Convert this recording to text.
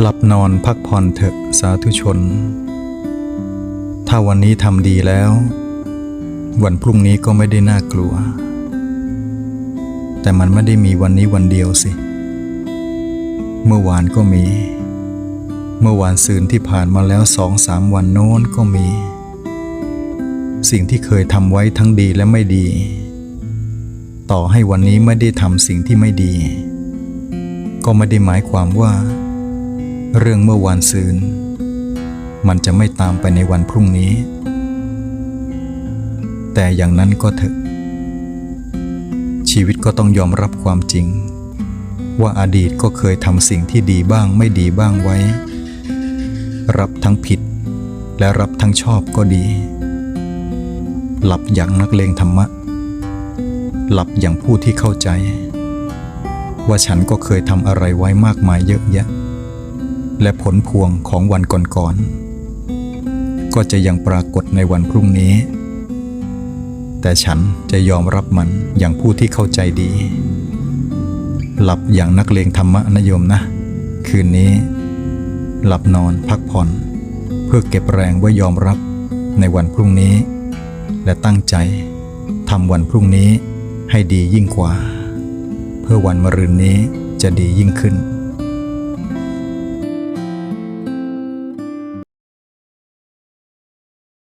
หลับนอนพักผ่อนเถอะสาธุชน ถ้าวันนี้ทำดีแล้ว วันพรุ่งนี้ก็ไม่ได้น่ากลัว แต่มันไม่ได้มีวันนี้วันเดียวสิ เมื่อวานก็มี เมื่อวานซืนที่ผ่านมาแล้วสองสามวันโน้นก็มี สิ่งที่เคยทำไว้ทั้งดีและไม่ดี ต่อให้วันนี้ไม่ได้ทำสิ่งที่ไม่ดี ก็ไม่ได้หมายความว่า เรื่องเมื่อวานซืน มันจะไม่ตามไปในวันพรุ่งนี้ แต่อย่างนั้นก็เถอะ ชีวิตก็ต้องยอมรับความจริง ว่าอดีตก็เคยทำสิ่งที่ดีบ้างไม่ดีบ้างไว้ รับทั้งผิด และรับทั้งชอบก็ดี หลับอย่างนักเลงธรรมะ หลับอย่างผู้ที่เข้าใจ ว่าฉันก็เคยทำอะไรไว้มากมายเยอะแยะ และผลพวงของวันก่อนๆ ก็จะยังปรากฏในวันพรุ่งนี้ แต่ฉันจะยอมรับมันอย่างผู้ที่เข้าใจดี หลับอย่างนักเลงธรรมะนโยมนะ คืนนี้ หลับนอนพักผ่อน เพื่อเก็บแรงไว้ยอมรับในวันพรุ่งนี้ และตั้งใจทำวันพรุ่งนี้ให้ดียิ่งกว่า เพื่อวันมะรืนนี้จะดียิ่งขึ้น